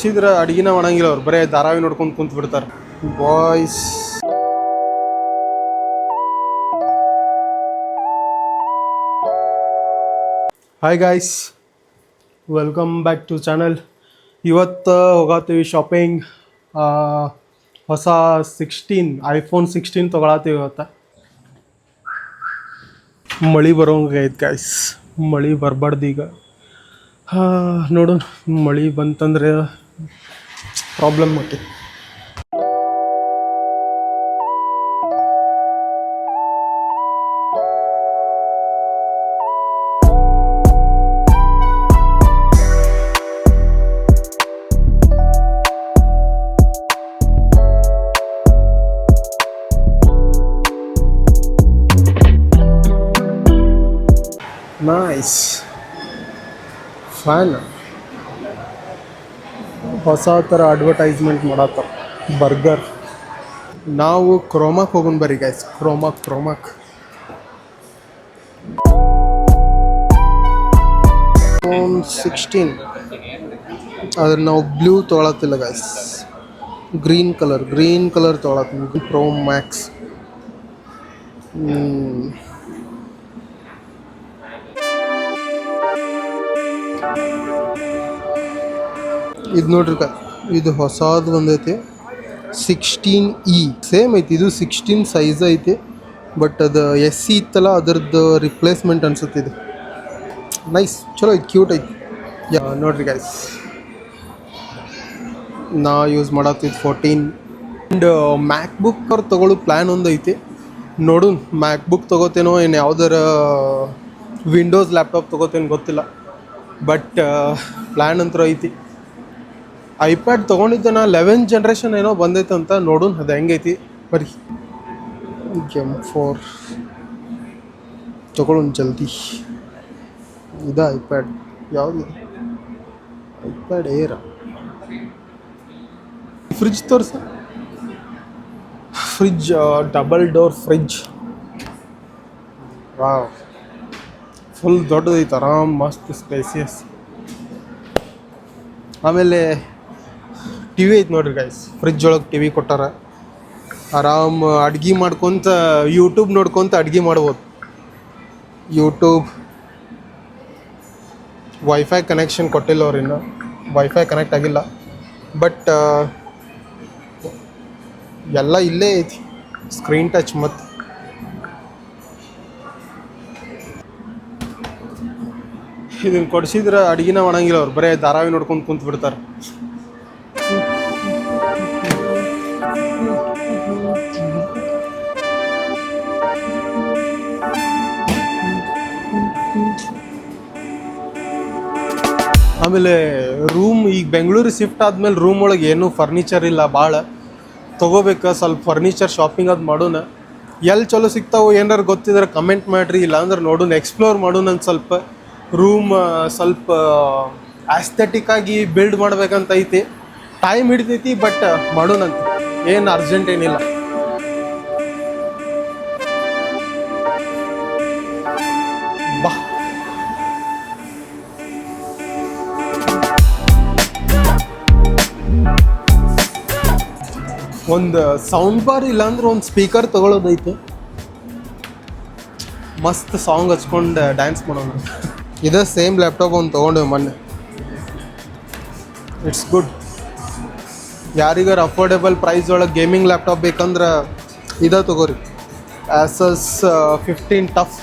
ಸಿದ್ರ ಅಡಿಗೆನ ಮಾಡಂಗಿಲ್ಲ ಅವ್ರು. ಬರೇ ಧಾರಾವಿ ನೋಡ್ಕೊಂಡು ಕುಂತ ಬಿಡ್ತಾರೆ. Boys hi guys welcome back to channel ಇವತ್ತು ಹೋಗತ್ತೀವಿ ಶಾಪಿಂಗ್ ಹೊಸ ಸಿಕ್ಸ್ಟೀನ್ ಐಫೋನ್ ಸಿಕ್ಸ್ಟೀನ್ ತೊಗೊಳತ್ತೀವಿ ಇವತ್ತು. ಮಳೆ ಬರೋಂಗೈತೆ ಗಾಯ್ಸ್ ಮಳೆ ಬರಬಾರ್ದು ಈಗ. ನೋಡೋಣ. ಮಳೆ ಬಂತಂದ್ರೆ ಪ್ರಾಬ್ಲಮ್ ಆಕೈತಿ ನೈಸ್ ಫ್ಯಾನ್ ಹೊಸ ಥರ ಅಡ್ವರ್ಟೈಸ್ಮೆಂಟ್ ಮಾಡತ್ತಾರ. ಬರ್ಗರ್ ನಾವು ಕ್ರೋಮಾಕ್ ಹೋಗೋಣ ಬರ್ರಿ ಗೈಸ್ ಕ್ರೋಮಕ್ ಕ್ರೋಮಕ್ ಫೋನ್ ಸಿಕ್ಸ್ಟೀನ್ ಆದ್ರೆ ನಾವು blue ತೊಗೊಳತ್ತಿಲ್ಲ guys green colour green colour ತೊಗೊಳತ್ತೀವಿ. Pro max ಇದು ನೋಡ್ರಿ ಇದು ಹೊಸದು ಬಂದೈತಿ ಸಿಕ್ಸ್ಟೀನ್ ಇ ಸೇಮ್ ಐತಿ, ಇದು ಸಿಕ್ಸ್ಟೀನ್ ಸೈಜ್ ಐತಿ. ಬಟ್ ಅದು ಎಸ್ ಸಿ ಇತ್ತಲ್ಲ, ಅದರದ್ದು ರಿಪ್ಲೇಸ್ಮೆಂಟ್ ಅನ್ಸುತ್ತೆ ಇದು. ನೈಸ್ ಚಲೋ ಐತಿ ಕ್ಯೂಟ್ ಐತಿ. ಯಾ, ನೋಡ್ರಿ ಗೈಸ್ ನಾ ಯೂಸ್ ಮಾಡತ್ತಿದ್ದು ಫೋರ್ಟೀನ್ ಆ್ಯಂಡ್ ಮ್ಯಾಕ್ ಬುಕ್ ಅವ್ರು ತೊಗೊಳ್ಳೋ ಪ್ಲ್ಯಾನ್ ಒಂದು ಐತಿ. ನೋಡು ಮ್ಯಾಕ್ ಬುಕ್ ತೊಗೋತೇನೋ ಏನು ಯಾವ್ದಾರ ವಿಂಡೋಸ್ ಲ್ಯಾಪ್ಟಾಪ್ ತೊಗೋತೇನೋ ಗೊತ್ತಿಲ್ಲ. ಬಟ್ ಪ್ಲ್ಯಾನ್ ಅಂತೂ ಐತಿ. ಐಪ್ಯಾಡ್ ತೊಗೊಂಡಿದ್ದೆ ನಾ ಲೆವೆನ್ ಜನ್ರೇಷನ್ ಏನೋ ಬಂದೈತೆ ಅಂತ ನೋಡೋಣ, ಅದು ಹೆಂಗೈತಿ? ಬರ್ರಿ ಎಂ ಫೋರ್ ತೊಗೊಳ್ಳೋಣ ಜಲ್ದಿ. ಇದು ಐಪ್ಯಾಡ್? ಯಾವುದು ಐಪ್ಯಾಡ್ ಏರ ಫ್ರಿಜ್ ತೋರಿಸ. Fridge double door fridge wow. Full ದೊಡ್ಡದೈತೆ, ಆರಾಮ್, ಮಸ್ತ್ ಸ್ಪೇಸಿಯಸ್ ಆಮೇಲೆ ಟಿ ವಿ ಐತೆ ನೋಡ್ರಿ ಗೈಸ್ ಫ್ರಿಜ್ ಒಳಗೆ ಟಿ ವಿ ಕೊಟ್ಟಾರ. ಆರಾಮ್ ಅಡ್ಗೆ ಮಾಡ್ಕೊತ ಯೂಟ್ಯೂಬ್ ನೋಡ್ಕೊತ ಅಡ್ಗೆ ಮಾಡ್ಬೋದು. ಯೂಟ್ಯೂಬ್ ವೈಫೈ ಕನೆಕ್ಷನ್ ಕೊಟ್ಟಿಲ್ಲ ಅವ್ರು ಇನ್ನು. ವೈಫೈ ಕನೆಕ್ಟ್ ಆಗಿಲ್ಲ. ಬಟ್ ಎಲ್ಲ ಇಲ್ಲೇ ಐತಿ. ಸ್ಕ್ರೀನ್ ಟಚ್ ಮತ್ತು. ಇದನ್ನು ಕೊಡಿಸಿದ್ರೆ ಅಡ್ಗೆನ ಮಾಡಂಗಿಲ್ಲ ಅವ್ರು. ಬರೇ ಧಾರಾವಿ ನೋಡ್ಕೊಂಡು ಕುಂತು ಬಿಡ್ತಾರೆ ಆಮೇಲೆ ರೂಮ್ ಈಗ ಬೆಂಗಳೂರಿಗೆ ಶಿಫ್ಟ್ ಆದ್ಮೇಲೆ ರೂಮ್ ಒಳಗೆ ಏನೂ ಫರ್ನಿಚರ್ ಇಲ್ಲ ಭಾಳ ತೊಗೋಬೇಕು, ಸ್ವಲ್ಪ ಫರ್ನಿಚರ್ ಶಾಪಿಂಗ್ ಅದು ಮಾಡೋಣ. ಎಲ್ಲಿ ಚಲೋ ಸಿಗ್ತಾವೋ ಏನಾರು ಗೊತ್ತಿದ್ರೆ ಕಮೆಂಟ್ ಮಾಡಿರಿ, ಇಲ್ಲಾಂದ್ರೆ ನೋಡೋಣ ಎಕ್ಸ್ಪ್ಲೋರ್ ಮಾಡೋಣ ಸ್ವಲ್ಪ. ರೂಮ್ ಸ್ವಲ್ಪ ಆಗಿ ಬಿಲ್ಡ್ ಮಾಡ್ಬೇಕಂತ ಐತಿ. ಟೈಮ್ ಹಿಡಿತೈತಿ ಬಟ್ ಮಾಡೋಣಂತ. ಏನು ಅರ್ಜೆಂಟ್ ಏನಿಲ್ಲ. ಒಂದು ಸೌಂಡ್ ಬಾರ್ ಇಲ್ಲಾಂದ್ರೆ ಒಂದು ಸ್ಪೀಕರ್ ತಗೊಳ್ಳೋದೈತೆ ಮಸ್ತ್ ಸಾಂಗ್ ಹಚ್ಕೊಂಡು ಡ್ಯಾನ್ಸ್ ಮಾಡೋಣ. ಇದೇ ಸೇಮ್ ಲ್ಯಾಪ್ಟಾಪ್ ಒಂದು ತೊಗೊಂಡೆ ಮೊನ್ನೆ. ಇಟ್ಸ್ ಗುಡ್ ಯಾರಿಗಾರ ಅಫೋರ್ಡೆಬಲ್ ಪ್ರೈಸ್ ಒಳಗೆ ಗೇಮಿಂಗ್ ಲ್ಯಾಪ್ಟಾಪ್ ಬೇಕಂದ್ರೆ ಇದೇ ತಗೋರಿ. ಆಸಸ್ ಫಿಫ್ಟೀನ್ ಟಫ್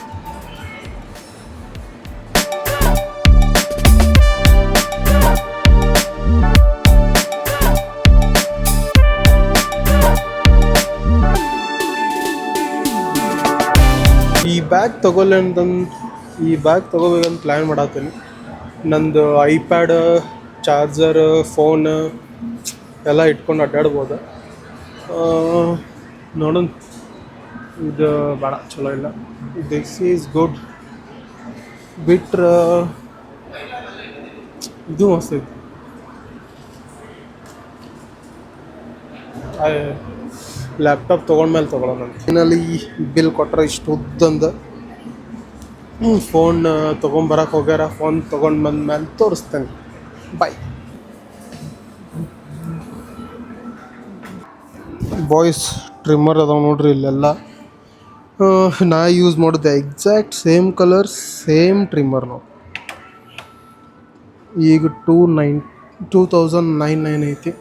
ಬ್ಯಾಗ್ ತಗೊಳ್ಳಿ ಅಂತಂದು ಈ ಬ್ಯಾಗ್ ತಗೋಬೇಕಂತ ಪ್ಲ್ಯಾನ್ ಮಾಡತ್ತೀನಿ. ನಂದು ಐಪ್ಯಾಡ್, ಚಾರ್ಜರ್, ಫೋನ್ ಎಲ್ಲ ಇಟ್ಕೊಂಡು ಅಡ್ಡಾಡ್ಬೋದು ನೋಡೋಣ. ಇದು ಭಾಳ ಚಲೋ ಇಲ್ಲ. ದಿಸ್ ಈಸ್ ಗುಡ್ ಬಿಟ್ರೆ ಇದು ಮಸ್ತ್ ಐತಿ. ಲ್ಯಾಪ್ಟಾಪ್ ತೊಗೊಂಡ್ಮೇಲೆ ತೊಗೊಳೋಣ ಫೈನಲಿ ಬಿಲ್ ಕೊಟ್ಟರೆ ಇಷ್ಟು ಉದ್ದಂದು ಫೋನ್ ತೊಗೊಂಬರಕ್ಕೆ ಹೋಗ್ಯಾರ. ಫೋನ್ ತೊಗೊಂಡು ಬಂದ್ಮೇಲೆ ತೋರಿಸ್ತೇನೆ. ಬಾಯ್ ಬಾಯ್ಸ್ ಟ್ರಿಮ್ಮರ್ ಅದಾವೆ ನೋಡ್ರಿ ಇಲ್ಲೆಲ್ಲ. ನಾ ಯೂಸ್ ಮಾಡಿದೆ exact same colour same trimmer ನಾವು. ಈಗ two nine two thousand nine nine ಐತಿ.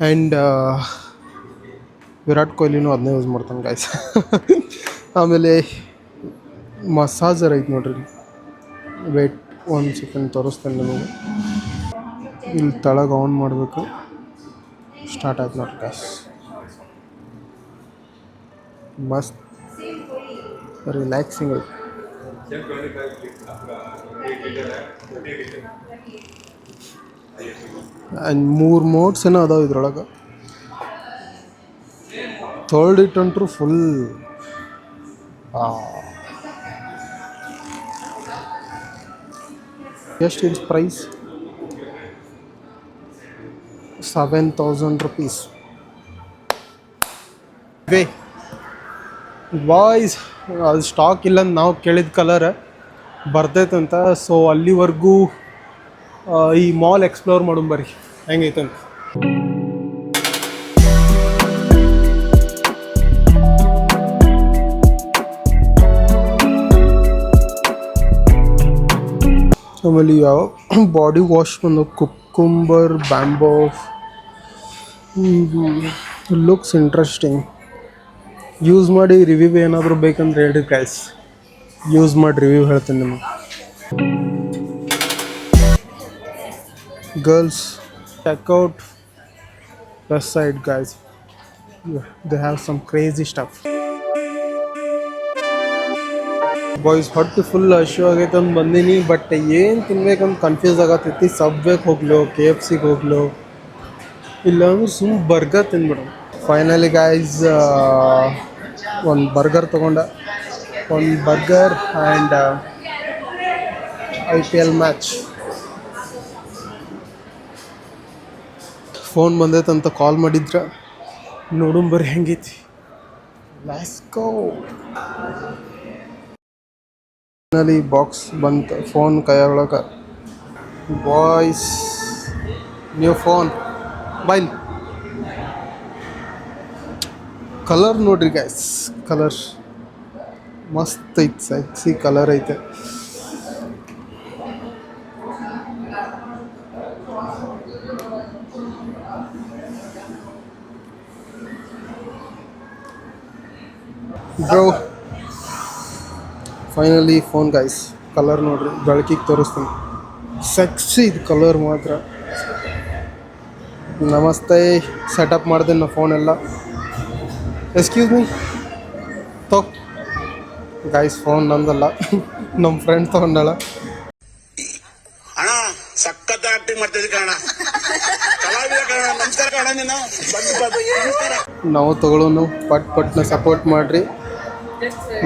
ಆ್ಯಂಡ್ ವಿರಾಟ್ ಕೊಹ್ಲಿನೂ ಅದನ್ನೇ ಯೂಸ್ ಮಾಡ್ತಾನೆ ಗಾಯ್ಸ್ ಆಮೇಲೆ ಮಸಾಜರ್ ಐತೆ ನೋಡ್ರಿ ವೆಯ್ಟ್ ಒಂದು ಸೆಕೆಂಡ್ ತೋರಿಸ್ತೇನೆ ನಿಮಗೆ. ಇಲ್ಲಿ ತಳಗೆ ಆನ್ ಮಾಡಬೇಕು. ಸ್ಟಾರ್ಟ್ ಆಯ್ತು ನೋಡ್ರಿ ಗಾಯ್ಸ್ ಮಸ್ತ್. ರಿಲ್ಯಾಕ್ಸಿಂಗ್ ಐತಿ ಮೂರು ಮೋಡ್ಸ್ ಏನೋ ಅದಾವ ಇದ್ರೊಳಗೆ. ಥರ್ಡ್ ಇಟ್ ಅಂಟ್ರು ಫುಲ್ ಎಷ್ಟು it's price seven thousand rupees way. ವಾಯ್ಸ್ ಅದು ಸ್ಟಾಕ್ ಇಲ್ಲ ನಾವು ಕೇಳಿದ ಕಲರ್ ಬರ್ತೈತಂತ ಸೊ ಅಲ್ಲಿವರೆಗೂ ಈ ಮಾಲ್ ಎಕ್ಸ್ಪ್ಲೋರ್ ಮಾಡೋಣ ಬರ್ರಿ. ಹೆಂಗೈತಂತ. ಆಮೇಲೆ ಯಾವ ಬಾಡಿ ವಾಶ್ ಬಂದು cucumber bamboo looks interesting use ಮಾಡಿ ರಿವ್ಯೂ ಏನಾದರೂ ಬೇಕಂದ್ರೆ ಹೇಳಿ ಗೈಸ್ ಯೂಸ್ ಮಾಡಿ ರಿವ್ಯೂ ಹೇಳ್ತೀನಿ ನಿಮಗೆ girls check out Westside guys they have some crazy stuff boys ಹೊಟ್ಟೆ ಫುಲ್ ಹಶು ಆಗೈತೆ ಅಂತ ಬಂದೀನಿ ಬಟ್ ಏನು ತಿನ್ಬೇಕಂತ ಕನ್ಫ್ಯೂಸ್ ಆಗತ್ತೈತಿ ಸಬ್ವೆಗೆ ಹೋಗ್ಲೋ ಕೆ ಎಫ್ ಸಿಗೆ ಹೋಗ್ಲೋ, ಇಲ್ಲಾಂದ್ರೆ ಸುಮ್ ಬರ್ಗರ್ ತಿನ್ಬಿಡೋಣ ಫೈನಲಿ ಗಾಯ್ಸ್ ಒಂದು ಬರ್ಗರ್ ತೊಗೊಂಡ. ಒಂದು burger and I P L match phone ಬಂದೈತಂತ call ಮಾಡಿದ್ರ. ನೋಡೋಣ ಬರ್ರಿ ಹೆಂಗೈತಿ. ಲಾಸ್ಕೋ ಫೈನಲಿ ಬಾಕ್ಸ್ ಬಂತು phone ಕೈಯೊಳಗೆ. Boys new phone mobile colour ನೋಡ್ರಿ ಗ್ಯಾಸ್ ಕಲರ್ ಮಸ್ತ್ ಐತೆ ಸೆಕ್ಸಿ ಕಲರ್ ಐತೆ. Bro finally phone guys colour ನೋಡ್ರಿ ಬೆಳಕಿಗೆ ತೋರಿಸ್ತೀನಿ. ಸೆಕ್ಸಿ ಇದು ಕಲರ್ ಮಾತ್ರ. ನಮಸ್ತೆ ಸೆಟಪ್ ಮಾಡಿದೆ ನಾ ಫೋನ್ ಎಲ್ಲ. ಎಕ್ಸ್ಕ್ಯೂಸ್ ಮೀ ತೋ. Guys phone ನಂದಲ್ಲ. ನಮ್ಮ ಫ್ರೆಂಡ್ ತಗೊಂಡಳ. ಅಣ್ಣ ಸಖತ್ ಆಕ್ಟಿಂಗ್ ಮಾಡ್ತಿದ್ದೆ ಕಣ ಕಲಾವಿದ ನಮಸ್ಕಾರ ನಾವು ತಗೊಳ್ಳೋನು ಪಟ್ ಪಟ್ನ ಸಪೋರ್ಟ್ ಮಾಡಿರಿ.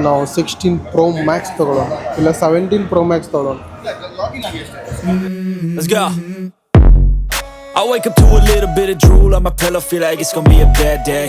ನಾವು ಸಿಕ್ಸ್ಟೀನ್ ಪ್ರೋ ಮ್ಯಾಕ್ಸ್ ತಗೊಳ್ಳೋಣ ಇಲ್ಲ ಸೆವೆಂಟೀನ್ ಪ್ರೋ ಮ್ಯಾಕ್ಸ್ ತಗೊಳ್ಳೋಣ. I wake up to a little bit of drool on my pillow, feel like it's gonna be a bad day.